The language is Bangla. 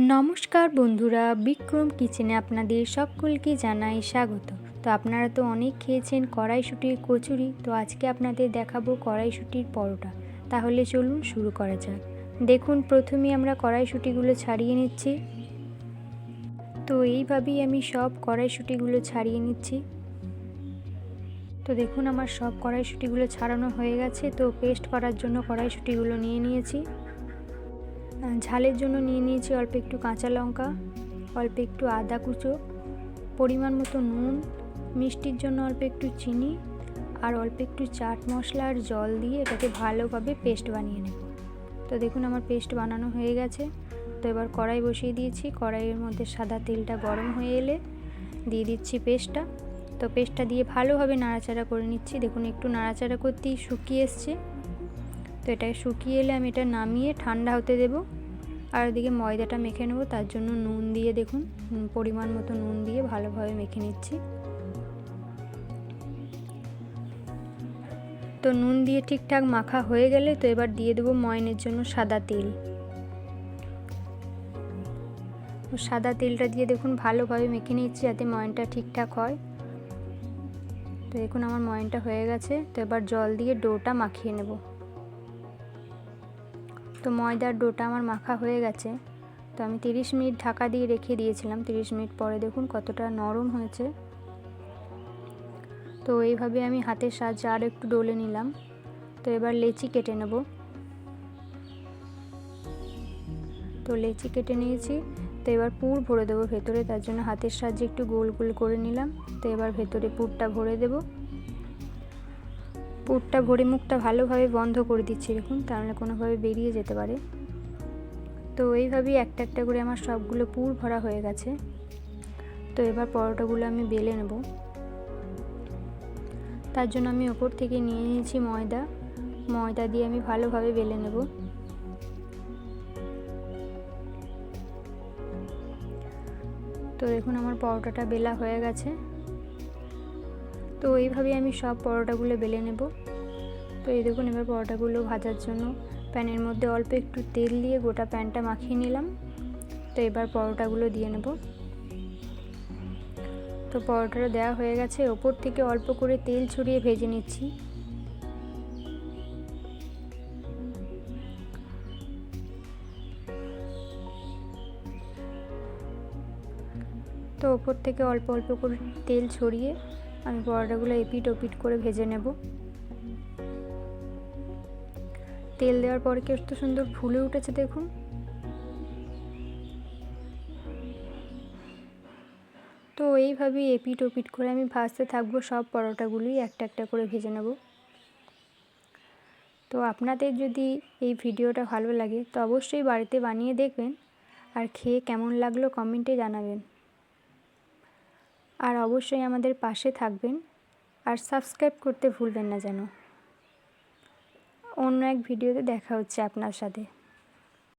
নমস্কার বন্ধুরা, বিক্রম কিচেনে আপনাদের সকলকে জানাই স্বাগত। তো আপনারা তো অনেক খেয়েছেন কড়াইশুটির কচুরি, তো আজকে আপনাদের দেখাবো কড়াইশুটির পরোটা। তাহলে চলুন শুরু করা যাক। দেখুন প্রথমে আমরা কড়াইশুটিগুলো ছাড়িয়ে নিচ্ছি। তো এইভাবেই আমি সব কড়াইশুটিগুলো ছাড়িয়ে নিচ্ছি। তো দেখুন, আমার সব কড়াইশুটিগুলো ছাড়ানো হয়ে গেছে। তো পেস্ট করার জন্য কড়াইশুটিগুলো নিয়ে নিয়েছি। ঝালের জন্য নিয়ে নিয়েছি অল্প একটু কাঁচা লঙ্কা, অল্প একটু আদা কুচো, পরিমাণ মতো নুন, মিষ্টির জন্য অল্প একটু চিনি আর অল্প একটু চাট মশলা আর জল দিয়ে এটাকে ভালোভাবে পেস্ট বানিয়ে নেব। তো দেখুন আমার পেস্ট বানানো হয়ে গেছে। তো এবার কড়াই বসিয়ে দিয়েছি। কড়াইয়ের মধ্যে সাদা তেলটা গরম হয়ে এলে দিয়ে দিচ্ছি পেস্টটা। তো পেস্টটা দিয়ে ভালোভাবে নাড়াচাড়া করে নিচ্ছি। দেখুন একটু নাড়াচাড়া করতেই শুকিয়ে এসছে। তো এটা শুকিয়ে এলে আমি এটা নামিয়ে ঠান্ডা হতে দেব। আর ওদিকে ময়দাটা মেখে নেব, তার জন্য নুন দিয়ে দেখুন পরিমাণ মতো নুন দিয়ে ভালোভাবে মেখে নিচ্ছি। তো নুন দিয়ে ঠিকঠাক মাখা হয়ে গেলে তো এবার দিয়ে দেবো ময়নের জন্য সাদা তেল। সাদা তেলটা দিয়ে দেখুন ভালোভাবে মেখে নিচ্ছি যাতে ময়নটা ঠিকঠাক হয়। তো দেখুন আমার ময়নটা হয়ে গেছে, তো এবার জল দিয়ে ডোটা মাখিয়ে নেব। তো ময়দার ডোটা আমার মাখা হয়ে গেছে। তো আমি তিরিশ মিনিট ঢাকা দিয়ে রেখে দিয়েছিলাম। তিরিশ মিনিট পরে দেখুন কতটা নরম হয়েছে। তো এইভাবে আমি হাতের সাহায্যে আর একটু ডলে নিলাম। তো এবার লেচি কেটে নেব। তো লেচি কেটে নিয়েছি। তো এবার পুর ভরে দেবো ভেতরে, তার জন্য হাতের সাহায্যে একটু গোল গোল করে নিলাম। তো এবার ভেতরে পুরটা ভরে দেবো। পুরটা ভরে মুখটা ভালোভাবে বন্ধ করে দিচ্ছি, দেখুন তাহলে কোনোভাবে বেরিয়ে যেতে পারে। তো এইভাবেই একটা একটা করে আমার সবগুলো পুর ভরা হয়ে গেছে। তো এবার পরোটাগুলো আমি বেলে নেব। তার জন্য আমি ওপর থেকে নিয়ে নিয়েছি ময়দা। ময়দা দিয়ে আমি ভালোভাবে বেলে নেব। তো দেখুন, আমার পরোটাটা বেলা হয়ে গেছে। তো এইভাবেই আমি সব পরোটাগুলো বেলে নেব। তো এই দেখুন, এবার পরোটাগুলো ভাজার জন্য প্যানের মধ্যে অল্প একটু তেল দিয়ে গোটা প্যানটা মাখিয়ে নিলাম। তো এবার পরোটাগুলো দিয়ে নেব। তো পরোটাটা দেওয়া হয়ে গেছে, ওপর থেকে অল্প করে তেল ছড়িয়ে ভেজে নিচ্ছি। তো ওপর থেকে অল্প অল্প করে তেল ছড়িয়ে আমি পরোটাগুলো এপিট ওপিট করে ভেজে নেব। তেল দেওয়ার পরে কি এত সুন্দর ফুলে উঠেছে দেখুন। তো এইভাবেই এপিট ওপিট করে আমি ভাজতে থাকব সব পরোটাগুলি একটা একটা করে ভেজে নেব। তো আপনাদের যদি এই ভিডিওটা ভালো লাগে তো অবশ্যই বাড়িতে বানিয়ে দেখবেন। আর খেয়ে কেমন লাগল কমেন্টে জানাবেন। আর অবশ্যই আমাদের পাশে থাকবেন আর সাবস্ক্রাইব করতে ভুলবেন না যেন। অন্য এক ভিডিওতে দেখা হচ্ছে আপনার সাথে।